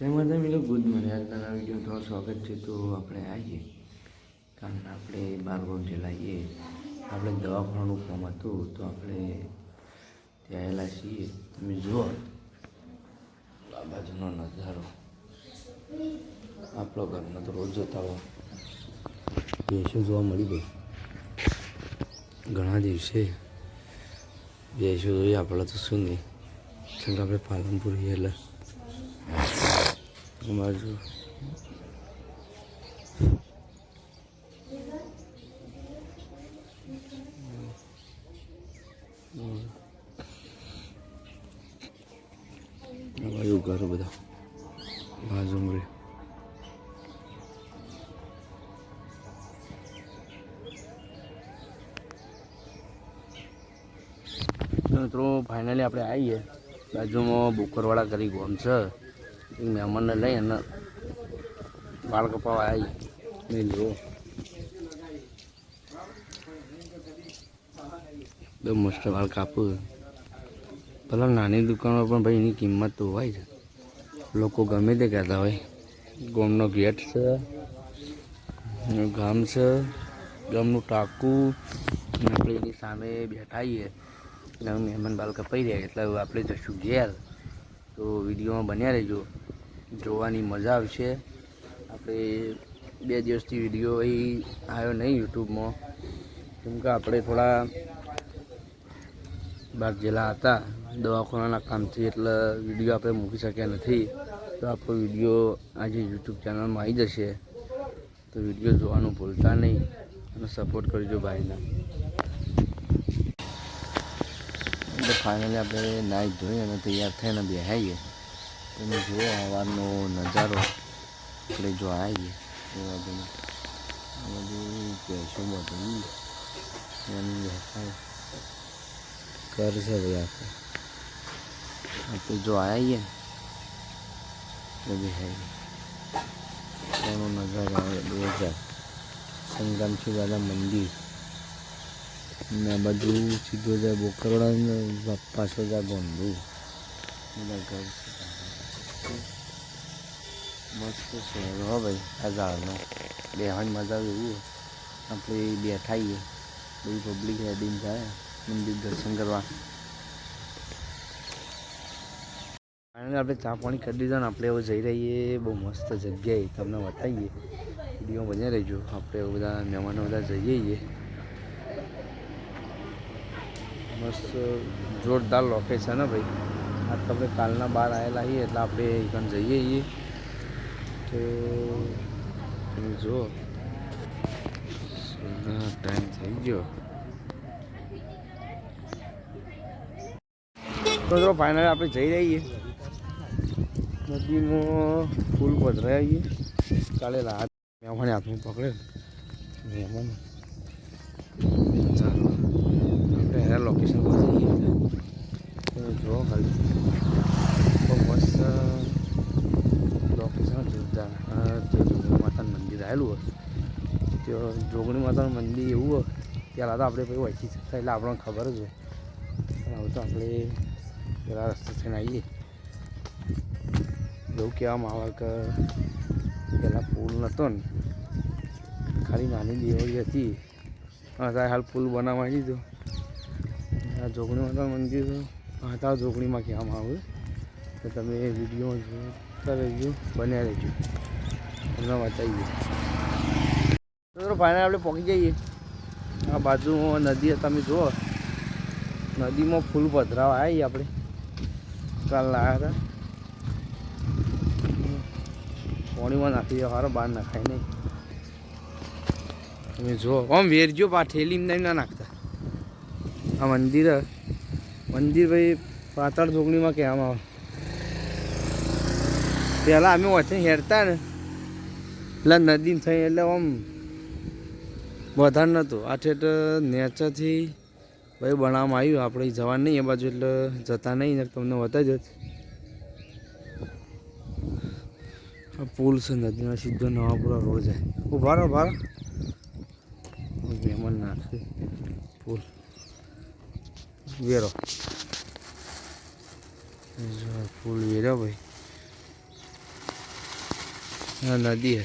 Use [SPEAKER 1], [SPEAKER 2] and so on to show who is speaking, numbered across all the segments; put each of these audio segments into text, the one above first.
[SPEAKER 1] જય માતા મિત્રો. Good morning. આજના વીડિયો તો સ્વાગત છે. તો આપણે આવીએ. કારણ આપણે બારગોળ આવીએ આપણે દવાખાનાનું કામ હતું. તો આપણે ત્યાં આવેલા છીએ. તમે જુઓ. આ બાજુનો નજારો. આપણો ઘરમાં તો રોજ જોતા હો ભેંસો જોવા મળી ગઈ. ઘણા દિવસે ભેંસો જોઈએ આપણે તો શું નહીં. કારણ આપણે પાલનપુર એટલે. બાજુ બાજુ ઘર બધા બાજુ મળે મિત્રો ફાઇનલી આપણે આવીએ બાજુમાં બુકરવાળા કરી ગોમ છે. મહેમાનને લઈ અને વાળ કપાવા આવી મેં લો બહુ મસ્ત વાળ કાપું પેલા નાની દુકાનો પણ ભાઈ એની કિંમત તો હોય છે લોકો ગમે તે કહેતા હોય. ગામનો ગેટ છે ગામ છે ગામનું ટાંકું અને આપણે એની સામે બેઠાઈએ મહેમાન બાલ કપાઈ રહ્યા એટલે આપણે જશું ઘેર. તો વિડીયોમાં બન્યા રહેજો. જોવાની મજા આવશે. આપણે બે દિવસથી વીડિયો અહીં આવ્યો નહીં યુટ્યુબમાં. કેમ કે આપણે થોડા બહાર જેલા હતા. દવાખાનાના કામથી એટલે વીડિયો આપણે મૂકી શક્યા નથી. તો આપણો વીડિયો આજે યુટ્યુબ ચેનલમાં આવી જશે. તો વીડિયો જોવાનું ભૂલતા નહીં. અને સપોર્ટ કરજો ભાઈના. એટલે ફાઇનલી આપણે નાહી ધોઈ અને તૈયાર થઈને બેહાઈએ. તમે જુઓ સવારનો નજારો. આપણે જો આવીએ. એ બાજુનું આ બધું. ભેંસો બધું છે ભાઈ આપણે આપણે જો આવીએ તો બેહાઈએ. એનો નજારો આવે, બે હજાર. સંગમથી દાદા મંદિર. ને બાજુ સીધો જાય બોકરવાડા પાછો જાય ગોંડુ. બધા ઘર મસ્ત શહેર હો ભાઈ, આ ઝાડનો. બેહવાની મજા આવે એવું. આપણે આવીએ બધી પબ્લિક હેડીને જાય મંદિર દર્શન કરવા. ફાઇનલી આપણે ચા પાણી કરી દીધા ને આપણે હવે જઈ રહીએ. બહુ મસ્ત જગ્યાએ. તમને બતાવીએ. વીડિયો બન્યા રહેજો. આપણે બધા મહેમાનો બધા જઈએ છીએ. મસ્ત જોરદાર લોકેશન હે ભાઈ. આ તો આપણે કાલના બહાર આવેલા છીએ, એટલે આપણે એકદમ જઈએ છીએ. તો તમે જુઓ. ટાઈમ થઈ ગયો. તો જો ફાઇનલ આપણે જઈ રહીએ નદીમાં ફૂલ પધરાયા આવીએ કાલે રાત મહેમાને હાથમાં પકડે. મહેમાન. એના લોકેશન પર જઈએ તમે જુઓ ખાલી બહુ મસ્ત લોકેશન જોરદાર જે તે જોગણી માતાનું મંદિર આવેલું હોય ત્યાં જોગણી માતાનું મંદિર એવું હોય ત્યાં તો આપણે પછી વહીથી શકતા એટલે આપણને ખબર જ હોય હવે તો આપણે પેલા રસ્તે થઈને આવીએ એવું કહેવામાં આવે કે પહેલાં પુલ નહોતો ને ખાલી નાની દેવળી હતી અત્યારે હાલ પુલ બનાવવા દીધો આ જોગણી માતા મંદિર માતા જોગણીમાં કહેવામાં આવે. તો તમે વીડિયો જોતા રહેજો, બન્યા રહેજો. તમને બતાવીએ. તો ફાઇનલ આપણે પહોંચી જઈએ. આ બાજુમાં નદી, તમે જુઓ. નદીમાં ફૂલ પધરાવા આવી આપણે. કાલ લાવ્યા હતા. પાણીમાં નાખી દે હારો, બહાર નાખાય નહીં. તમે જુઓ. આમ વેરજો પા ઠેલીમાં ના નાખતા. આ મંદિર. મંદિર ભાઈ પાતાળ જોગણીમાં કહેવામાં આવે. પહેલાં અમે વચ્ચે હેરતા ને, એટલે નદી થઈ એટલે આમ વધારે નહોતું. આ ઠેઠ નેચરથી ભાઈ બનાવવામાં આવ્યું. આપણે જવાનું નહીં, એ બાજુ એટલે જતા નહીં તમને વધારે જ પુલ છે નદીમાં, સીધો નવાપુરા રોડ જાય. ઊભા રહો ઊભા રહો. મહેમાન નાખે પુલ. વેરો. ફૂલ વેરો ભાઈ. હા નદી હે.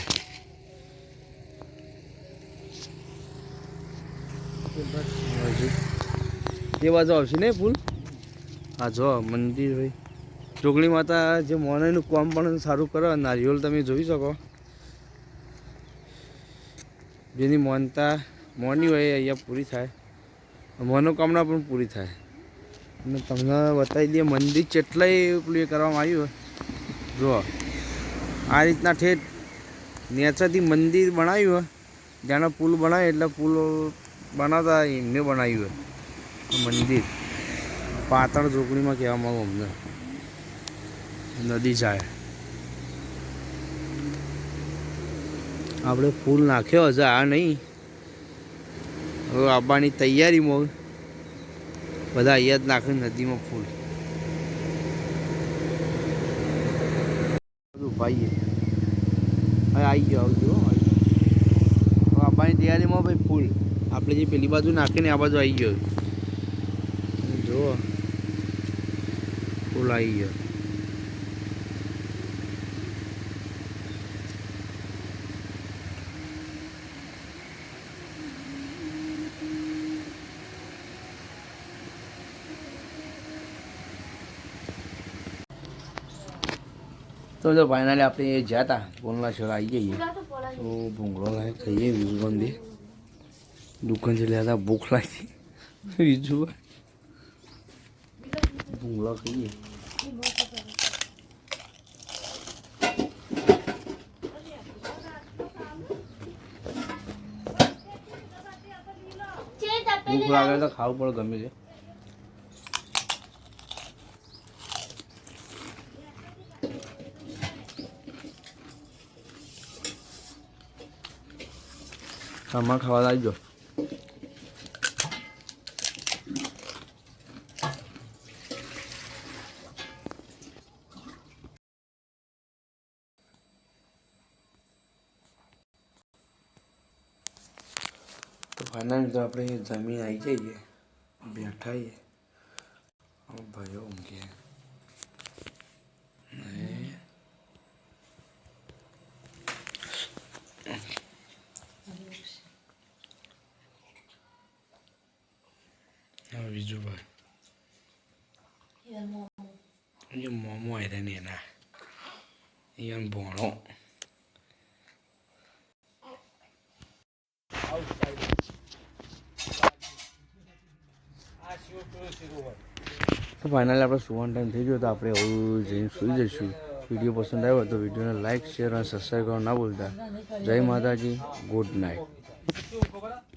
[SPEAKER 1] તે બાજુ આવશે ને ફૂલ? હા, જો, મંદિર ભાઈ. ચોકડી માતા જે મોનાનું કામ પણ સારું કરો નારિયેળ તમે જોઈ શકો. જેની મોનતા, મોની હોય એ અહીંયા પૂરી થાય. મનોકામના પણ પૂરી થાય. અને તમને બતાવી દઈએ, મંદિર કેટલાય પેલું કરવામાં આવ્યું જુઓ. આ રીતના ઠેઠ નેચરથી મંદિર બનાવ્યું હોય જાણે પુલ બનાવે એટલે પુલ બનાવતા એમને બનાવ્યું હોય મંદિર. પાતળ ઝોકડીમાં કહેવામાં આવે અમને. નદી જાય. આપણે ફૂલ નાખ્યો હશે, આ નહીં. હવે આવવાની તૈયારીમાં બધા અહીંયા જ નાખે, નદીમાં ફૂલ. બધું ભાઈએ. હવે આવી ગયો આવજો. હવે તૈયારીમાં ભાઈ ફૂલ. આપણે જે પેલી બાજુ નાખીને આ બાજુ આવી ગયો. જુઓ. ફૂલ આવી ગયો. તો જો ફાઇનલી આપણે જતા હતા પોનલા આવી જઈએ. તો ભૂંગળો લાગે ખાઈએ બીજું બંધી. દુકાન છે લેતા ભૂખ લાગી. બીજું ભૂંગળો ખાઈએ. ભૂખ લાગે તો ખાવું પણ ગમે છે. આમાં ખાવા લાગજો તો ફાઇનલ તો આપણે જમીન આવી જઈએ બેઠાઈએ ભાઈઓ ઊંઘે ભાઈ જે મોમો આવ્યા ને એના અહીંયા ભોણો તો ફાઇનલી આપણે સુવાનો ટાઈમ થઈ ગયો તો આપણે હવે જઈને સુઈ જઈશું. વીડિયો પસંદ આવ્યો તો વિડીયોને લાઇક શેર અને સબસ્ક્રાઈબ કરવા ના ભૂલતા. જય માતાજી. Good night